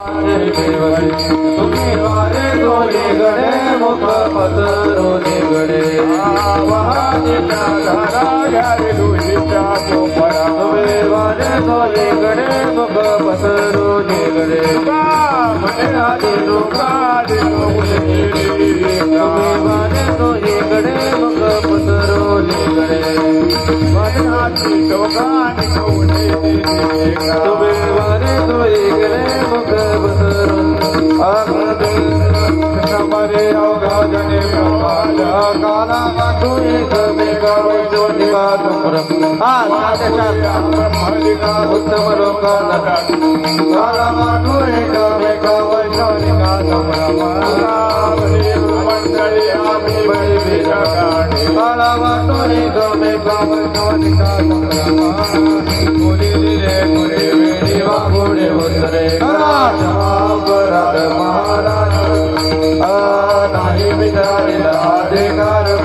तुम्ही वारे दोन्ही गडे मुख पसरो निगडे वाहनीच्या धारा घ्यावे तुम्ही वारे दोन्ही गडे मुख म्हणे आधी लोका तुम्ही वारे दोन्ही गडे मुख तुम्ही वारे उत्तम लोकाला काला मातु एकमेक वैजोनिवातुरम मंडळी आम्ही बळी बिरागाणे काला मातु एकमेक वैजोनिवातुरम मुली दिले मुली वेळी वागुडे उतरे परात